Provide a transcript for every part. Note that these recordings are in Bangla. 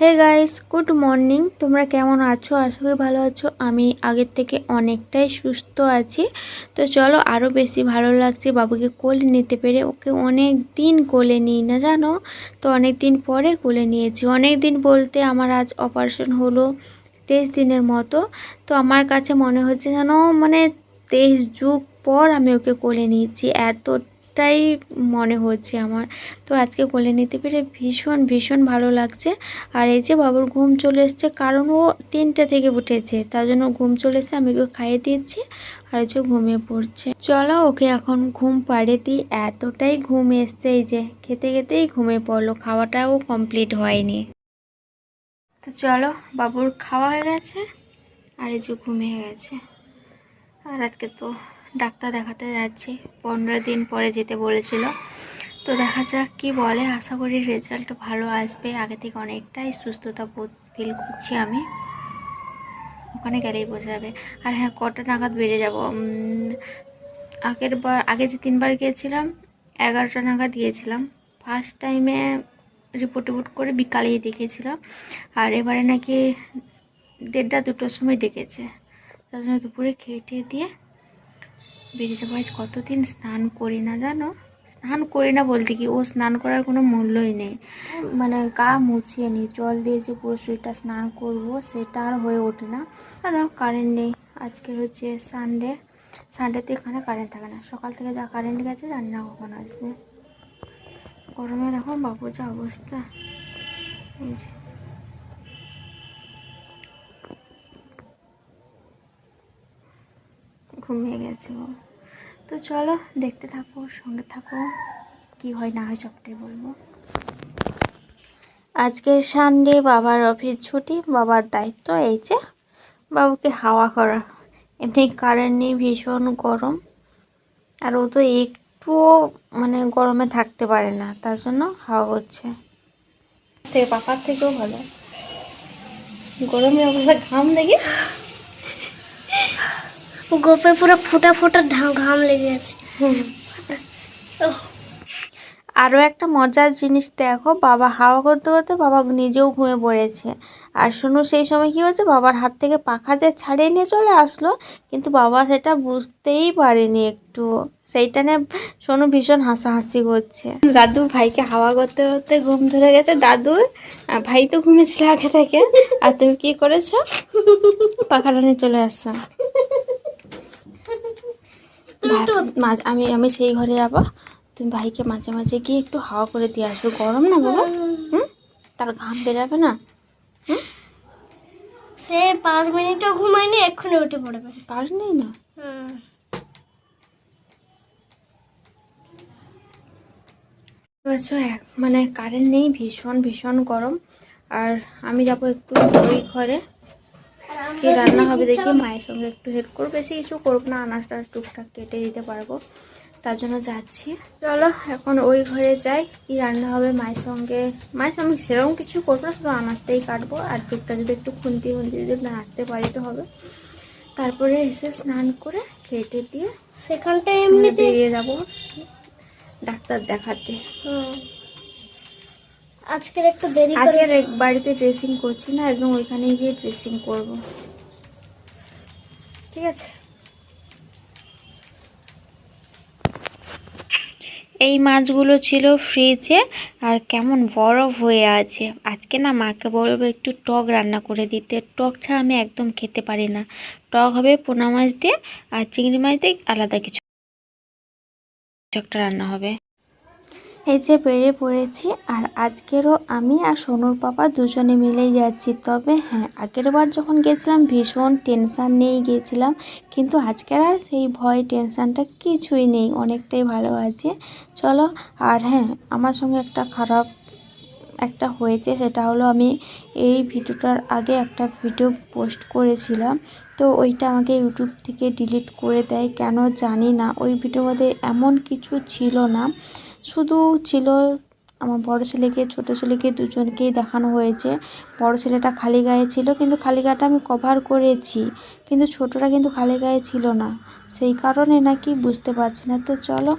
হে গাইস গুড মর্নিং তোমরা কেমন আছো? আশা করি ভালো আছো। আমি আগের থেকে অনেকটাই সুস্থ আছি। তো চলো আরও বেশি ভালো লাগছে বাবুকে কোলে নিতে পেরে। ওকে অনেক দিন কোলে নিই না, জানো? তো অনেক দিন পরে কোলে নিয়েছি। অনেক দিন বলতে আমার আজ অপারেশন হলো তেইশ দিনের মতো। তো আমার কাছে মনে হচ্ছে যেন মানে তেইশ যুগ পর আমি ওকে কোলে নিয়েছি। এতটাই মনে হচ্ছে আমার। তো আজকে কোলে নিতে পেরে ভীষণ ভীষণ ভালো লাগছে। আর এই যে বাবুর ঘুম চলে এসছে, কারণ ও তিনটে থেকে উঠেছে, তার জন্য ঘুম চলে এসছে, আমি ওকে খাইয়ে দিচ্ছি আর যে ঘুমিয়ে পড়ছে। চলো ওকে এখন ঘুম পাড়ে দিই, এতটাই ঘুম এসছে এই যে, খেতে খেতেই ঘুমিয়ে পড়ল, খাওয়াটাও কমপ্লিট হয়নি। তো চলো, বাবুর খাওয়া হয়ে গেছে আর এই যে ঘুমিয়ে গেছে। আর আজকে তো ডাক্তার দেখাতে যাচ্ছি। পনেরো দিন পরে যেতে বলেছিল। তো দেখা যাক কি বলে। আশা করি রেজাল্ট ভালো আসবে। আগে থেকে অনেকটাই সুস্থতা বোধ ফিল করছি আমি। ওখানে গেলেই বোঝা যাবে। আর হ্যাঁ কটা নাগাদ বেড়ে যাব। আগের বার, আগে যে তিনবার গিয়েছিলাম, এগারোটা নাগাদ গিয়েছিলাম। ফার্স্ট টাইমে রিপোর্ট টিপোর্ট করে বিকালেই দেখেছিলাম। আর এবারে নাকি দেড়টা দুটোর সময় ডেকেছে। তার জন্য দুপুরে খেয়ে টেয়ে দিয়ে বেরিয়ে যাব আজ কতদিন স্নান করি না জানো? স্নান করি না বলতে কি, ও স্নান করার কোনো মূল্যই নেই। মানে গা মুছিয়ে নিই জল দিয়ে যে পুরো শরীরটা স্নান করব, সেটা আর হয়ে ওঠে না। ধরো কারেন্ট নেই। আজকের হচ্ছে সানডে সানডেতে এখানে কারেন্ট থাকে না। সকাল থেকে যা কারেন্ট গেছে, জানি না কখন আসবে। গরমে দেখো বাবুর যা অবস্থা। এই যে। ঘুমিয়ে গেছে ও। তো চলো দেখতে থাকো, সঙ্গে থাকো। কি হয় না হয় সবটাই বলব। আজকের সানডে বাবার অফিস ছুটি, বাবার দায়িত্ব এই যে বাবুকে হাওয়া করা। এমনি কারেন্ট নেই, ভীষণ গরম। আর ও তো একটুও মানে গরমে থাকতে পারে না, তার জন্য হাওয়া হচ্ছে থেকে পাপার থেকেও ভালো। গরমে অবস্থা ঘাম দেখি গোপে পুরো ফোটা ফোটা ঘাম লেগে আছে। আরও একটা মজার জিনিস দেখো বাবা হাওয়া করতে করতে বাবা নিজেও ঘুমিয়ে পড়েছে। আর শুনু সেই সময় কি হয়েছে বাবার হাত থেকে পাখা যে ছাড়িয়ে নিয়ে চলে আসলো কিন্তু বাবা সেটা বুঝতেই পারেনি একটু। সেইটা নিয়ে সোনু ভীষণ হাসাহাসি করছে। দাদু ভাইকে হাওয়া করতে করতে ঘুম ধরে গেছে। দাদু ভাই তো ঘুমিয়েছিল আগে থেকে। আর তুমি কি করেছ? পাখাটা নিয়ে চলে আসছো মাঝ- আমি আমি সেই ঘরে যাব। তুমি ভাইকে মাঝে মাঝে গিয়ে একটু হাওয়া করে দিয়ে আসবে। গরম না বাবা? হুম? তার ঘাম বেরাবে না? সে পাঁচ মিনিটও ঘুমায়নি এক্ষুনি উঠে পড়বে। কারেন্ট নেই না? এক মানে কারেন্ট নেই ভীষণ ভীষণ গরম। আর আমি যাব একটু ওই ঘরে। কি রান্না হবে দেখি মায়ের সঙ্গে একটু হেল্প করব বেশি কিছু করব না আনাজ টানাজ টুকটাক কেটে দিতে পারব। তার জন্য যাচ্ছি। চলো এখন ওই ঘরে যাই কি রান্না হবে মায়ের সঙ্গে। মায়ের সঙ্গে সেরকম কিছু করব না শুধু আনাজটাই কাটবো আর টুকটা যদি একটু খুন্তি খুন্তি যদি নাড়তে পারি তো হবে। তারপরে এসে স্নান করে কেটে দিয়ে সেখানটা এমনি বেরিয়ে যাব। ডাক্তার দেখাতে। হুম। আজকের একটু দেরি আজকে বাড়িতে ড্রেসিং করছি না, একদম ওইখানে গিয়ে ড্রেসিং করব। ঠিক আছে? এই মাছগুলো ছিল ফ্রিজে আর কেমন বরফ হয়ে আছে। আজকে না মাকে বলব একটু টক রান্না করে দিতে। টক ছাড়া আমি একদম খেতে পারি না। টক হবে পোনা মাছ দিয়ে আর চিংড়ি মাছ দিয়ে আলাদা কিছু একটা রান্না হবে। এই যে বেরিয়ে পড়েছি আর আজকেরও আমি আর সোনুর পাপা দুজনে মিলেই যাচ্ছি। তবে হ্যাঁ আগের বার যখন গেছিলাম, ভীষণ টেনশান নিয়েই গিয়েছিলাম কিন্তু আজকের আর সেই ভয় টেনশানটা কিছুই নেই, অনেকটাই ভালো আছে। চলো, আর হ্যাঁ আমার সঙ্গে একটা খারাপ একটা হয়েছে, সেটা হলো আমি এই ভিডিওটার আগে একটা ভিডিও পোস্ট করেছিলাম। তো ওইটা আমাকে ইউটিউব থেকে ডিলিট করে দেয়, কেন জানি না। ওই ভিডিওর মধ্যে এমন কিছু ছিল না। শুধু ছিল আমার বড় ছেলেকে, ছোট ছেলেকে দুজনকেই দেখানো হয়েছে। বড় ছেলেটা খালি গায়ে ছিল, কিন্তু খালি গাটা আমি কভার করেছি। কিন্তু ছোটরা কিন্তু খালি গায়ে ছিল না। সেই কারণে নাকি বুঝতে পারছি না। তো চলো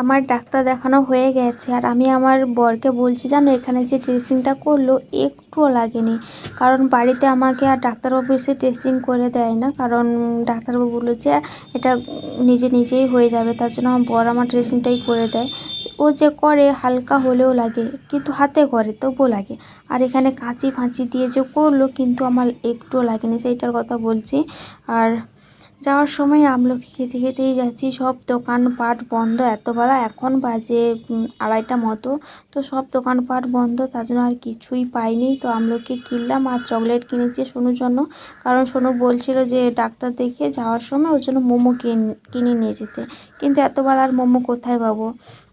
আমার ডাক্তার দেখানো হয়ে গেছে আর আমি আমার বরকে বলছি, জানো, এখানে যে ড্রেসিংটা করল একটুও লাগেনি। কারণ বাড়িতে আমাকে আর ডাক্তারবাবু এসে ড্রেসিং করে দেয় না। কারণ ডাক্তারবাবু বলল যে, এটা নিজে নিজেই হয়ে যাবে। তার জন্য আমার বর আমার ড্রেসিংটাই করে দেয়। ও যে করে হালকা হলেও লাগে, কিন্তু হাতে করে, তবুও লাগে। আর এখানে কাঁচি ফাঁচি দিয়ে যে করল, কিন্তু আমার একটুও লাগেনি। সেইটার কথা বলছি। আর যাওয়ার সময় আমলকি খেতে খেতেই যাচ্ছি। সব দোকানপাট বন্ধ। এতবেলা এখন বাজে আড়াইটা মতো। তো সব দোকানপাট বন্ধ, তার জন্য আর কিছুই পাইনি। তো আমলকি কিনলাম আর চকলেট কিনেছি সোনুর জন্য। কারণ সোনু বলছিল যে ডাক্তার দেখে যাওয়ার সময় ওর জন্য মোমো কিন- নিয়ে যেতে। কিন্তু এতবেলা আর মোমো কোথায় পাবো?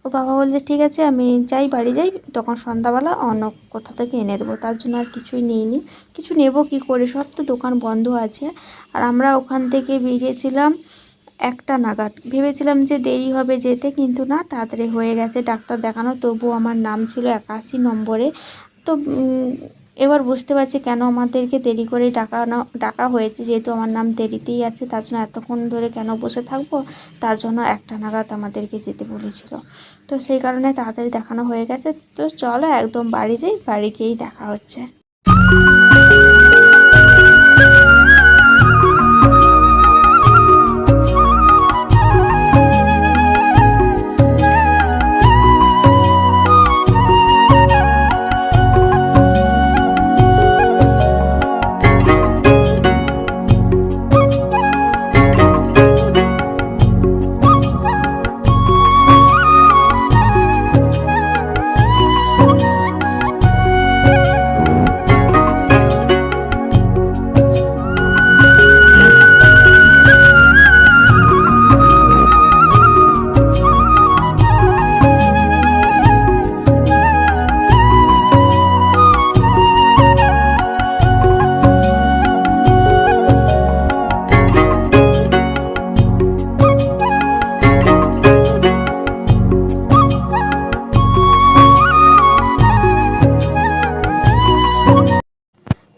ওর বাবা বলছে, ঠিক আছে, আমি যাই, বাড়ি যাই, তখন সন্ধ্যাবেলা অন্য কোথা থেকে এনে দেবো। তার জন্য আর কিছুই নিইনি। কিছু নেব কি করে? সব তো দোকান বন্ধ আছে। আর আমরা ওখান থেকে বেরিয়েছিলাম একটা নাগাদ। ভেবেছিলাম যে দেরি হবে যেতে, কিন্তু না, তাড়াতাড়ি হয়ে গেছে। ডাক্তার দেখানো তবু আমার নাম ছিল একাশি নম্বরে। তো এবার বুঝতে পারছি কেন আমাদেরকে দেরি করে ডাকানো টাকা হয়েছে। যেহেতু আমার নাম দেরিতেই আছে, তার জন্য এতক্ষণ ধরে কেন বসে থাকব? তার জন্য একটা নাগাদ আমাদেরকে যেতে বলেছিল। তো সেই কারণে তাড়াতাড়ি দেখানো হয়ে গেছে। তো চলো একদম বাড়ি যাই, বাড়ি গিয়েই দেখা হচ্ছে।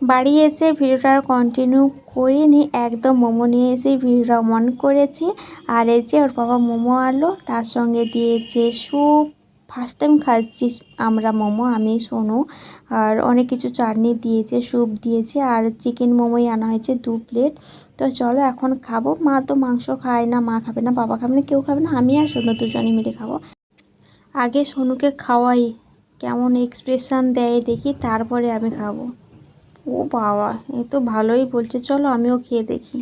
বাড়ি এসে ভিডিওটা কন্টিনিউ করিনি, একদম মোমো নিয়ে এসে ভিডিওটা অন করেছি। আর এই যে ওর বাবা মোমো আনলো, তার সঙ্গে দিয়েছে স্যুপ। ফার্স্ট টাইম খাচ্ছি আমরা মোমো, আমি, সোনু। আর অনেক কিছু চাটনি দিয়েছে, স্যুপ দিয়েছে, আর চিকেন মোমোই আনা হয়েছে দু প্লেট তো চলো এখন খাব। মা তো মাংস খায় না, মা খাবে না, বাবা খাবে না, কেউ খাবে না, আমি আর সোনু দুজনে মিলে খাব। আগে সোনুকে খাওয়াই, কেমন এক্সপ্রেশন দেয় দেখি, তারপরে আমি খাব। ও বাবা, এ তো ভালোই বলছে। চলো আমিও খেয়ে দেখি।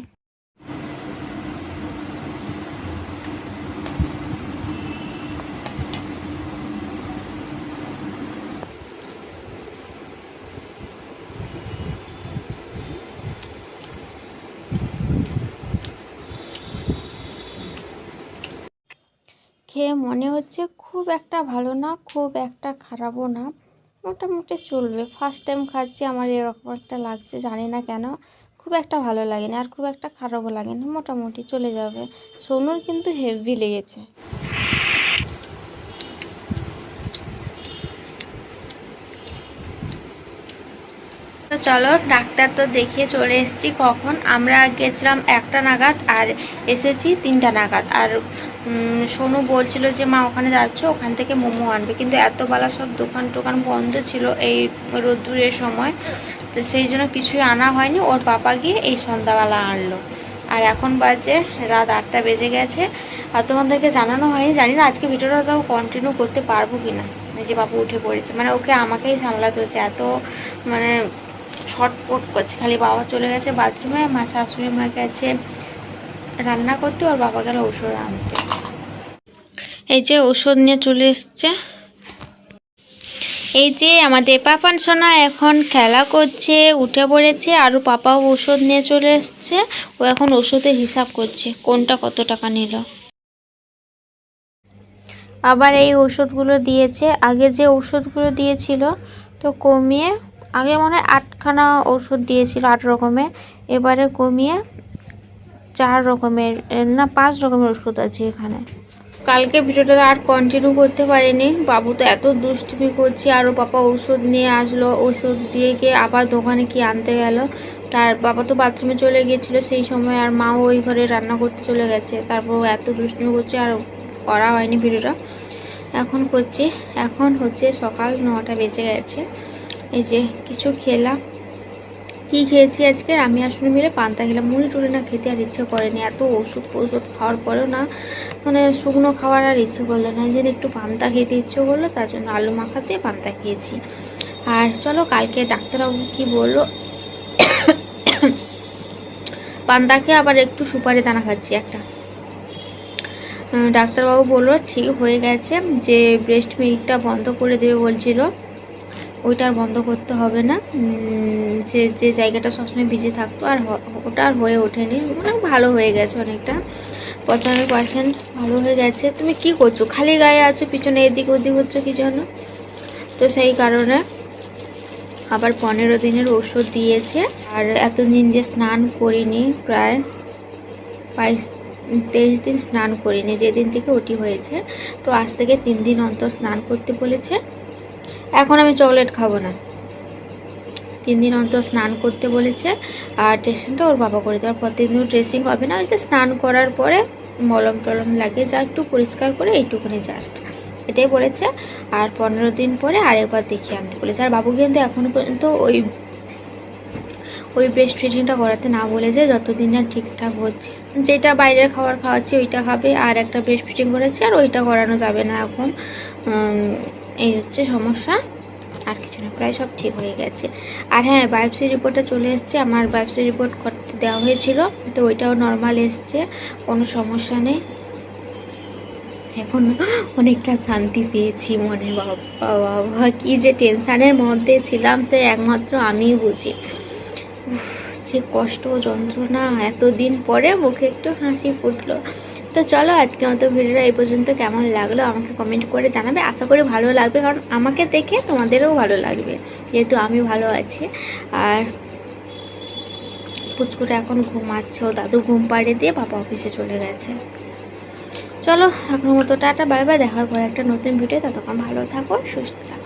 খেয়ে মনে হচ্ছে খুব একটা ভালো না, খুব একটা খারাপও না। মোটামুটি চলবে। ফার্স্ট টাইম খাচ্ছি, আমার এরকম একটা লাগছে, জানি না কেন। খুব একটা ভালো লাগেনি, আর খুব একটা খারাপও লাগেনি, মোটামুটি চলে যাবে। সোনুর কিন্তু হেভি লেগেছে। তো চলো, ডাক্তার তো দেখিয়ে চলে এসেছি কখন। আমরা গেছিলাম একটা নাগাদ আর এসেছি তিনটা নাগাদ। আর সোনু বলছিল যে, মা, ওখানে যাচ্ছে, ওখান থেকে মোমো আনবে। কিন্তু এত বেলা সব দোকান টোকান বন্ধ ছিল এই রোদ্দুরের সময়। তো সেই জন্য কিছুই আনা হয়নি। ওর পাপা গিয়ে এই সন্ধ্যাবেলা আনলো। আর এখন বাজে রাত আটটা বেজে গেছে। আর তোমাদেরকে জানানো হয়নি, জানি না আজকে ভিডিওটা তাও কন্টিনিউ করতে পারব কি না যে বাবু উঠে পড়েছে। মানে ওকে আমাকেই সামলাতে হচ্ছে। এত মানে ছটপট করছে। খালি বাবা চলে গেছে বাথরুমে, মা শাশুড়ি মা গেছে রান্না করতে, ওর বাবা গেল ওষুধ আনতে। এই যে ওষুধ নিয়ে চলে এসছে। এই যে আমাদের পাপান সোনা এখন খেলা করছে, উঠে পড়েছে, আর ওর পাপাও ওষুধ নিয়ে চলে এসছে। ও এখন ওষুধের হিসাব করছে, কোনটা কত টাকা নিল। আবার এই ওষুধগুলো দিয়েছে। আগে যে ওষুধগুলো দিয়েছিল তো কমিয়ে, আগে মনে হয় আটখানা ওষুধ দিয়েছিল, আট রকমের। এবারে কমিয়ে চার রকমের, না, পাঁচ রকমের ওষুধ আছে এখানে। কালকে ভিডিওটা আর কন্টিনিউ করতে পারিনি। বাবু তো এত দুষ্টুমি করছে আরও পাপা ওষুধ নিয়ে আসলো, ওষুধ দিয়ে গিয়ে আবার দোকানে কি আনতে গেল। তার বাবা তো বাথরুমে চলে গিয়েছিল সেই সময়, আর মাও ওই ঘরে রান্না করতে চলে গেছে। তারপর এত দুষ্টুমি করছে, আর করা হয়নি ভিডিওটা। এখন করছি, এখন হচ্ছে সকাল নটা বেজে গেছে। এই যে কিছু খেলাম। কি খেয়েছি আজকে? আমি আসলে মিলে পান্তা খেলাম। মুড়ি টুড়ি না খেতে আর ইচ্ছে করেনি। এত ওষুধ ওষুধ খাওয়ার পরেও না মানে শুকনো খাওয়ার আর ইচ্ছে করল না। যেন একটু পান্তা খেতে ইচ্ছে করল, তার জন্য আলু মাখাতে পান্তা খেয়েছি। আর চলো, কালকে ডাক্তারবাবু কি বলল? পান্তাকে আবার একটু সুপারি দানা খাচ্ছি একটা। ডাক্তারবাবু বলল, ঠিক হয়ে গেছে যে ব্রেস্ট মিল্কটা বন্ধ করে দেবে বলছিল। ওইটা আর বন্ধ করতে হবে না। যে যে জায়গাটা সবসময় ভিজে থাকতো, আর ওটা আর হয়ে ওঠেনি। মানে ভালো হয়ে গেছে অনেকটা। পঁচানব্বই পার্সেন্ট ভালো হয়ে গেছে। তুমি কি করছ? খালি গায়ে আছো, পিছনে এদিক ওদিক হচ্ছে কি জন্য? তো সেই কারণে আবার পনেরো দিনের ওষুধ দিয়েছে। আর এতদিন যে স্নান করিনি, প্রায় বাইশ, তেইশ দিন স্নান করিনি, যেদিন থেকে ওটি হয়েছে। তো আজ থেকে তিন দিন অন্তর স্নান করতে বলেছে। এখন আমি চকলেট খাব না। তিন দিন অন্তর স্নান করতে বলেছে। আর ড্রেসিংটা ওর বাবা করে দেওয়ার প্রতিদিন ড্রেসিং হবে না। ওইটা স্নান করার পরে মলম টলম লাগিয়ে যা একটু পরিষ্কার করে এইটুকুনি জাস্ট এটাই বলেছে। আর পনেরো দিন পরে আরেকবার দেখিয়ে আনতে বলেছে। আর বাবু কিন্তু এখনও পর্যন্ত ওই ওই ব্রেস্ট ফিডিংটা করাতে না বলেছে। যতদিন না ঠিকঠাক হচ্ছে। যেটা বাইরের খাবার খাওয়াচ্ছি, ওইটা খাবে। আর একটা ব্রেস্ট ফিডিং করেছে, আর ওইটা করানো যাবে না এখন। এই হচ্ছে সমস্যা। আর কিছু না, প্রায় সব ঠিক হয়ে গেছে। আর হ্যাঁ বায়োপসি রিপোর্টটা চলে এসছে, আমার বায়োপসি রিপোর্ট করতে দেওয়া হয়েছিল, তো ওইটাও নর্মাল এসছে, কোনো সমস্যা নেই। এখন অনেকটা শান্তি পেয়েছি মনে, বাবা বাবা, কি যে টেনশানের মধ্যে ছিলাম, সে একমাত্র আমিই বুঝি। যে কষ্ট, যন্ত্রণা, এতদিন পরে মুখে একটু হাসি ফুটলো। তো চলো আজকে মতো ভিডিওটা এই পর্যন্ত। কেমন লাগল আমাকে কমেন্ট করে জানাবে। আশা করি ভালো লাগবে, কারণ আমাকে দেখে তোমাদেরও ভালো লাগবে, যেহেতু আমি ভালো আছি। আর পুচকুটা এখন ঘুমাচ্ছে, ও দাদু ঘুম পাড়িয়ে দিয়ে বাবা অফিসে চলে গেছে। চলো এখন মতো টাটা, বাই বাই দেখার পর একটা নতুন ভিডিও ততক্ষণ ভালো থাকো, সুস্থ থাকো।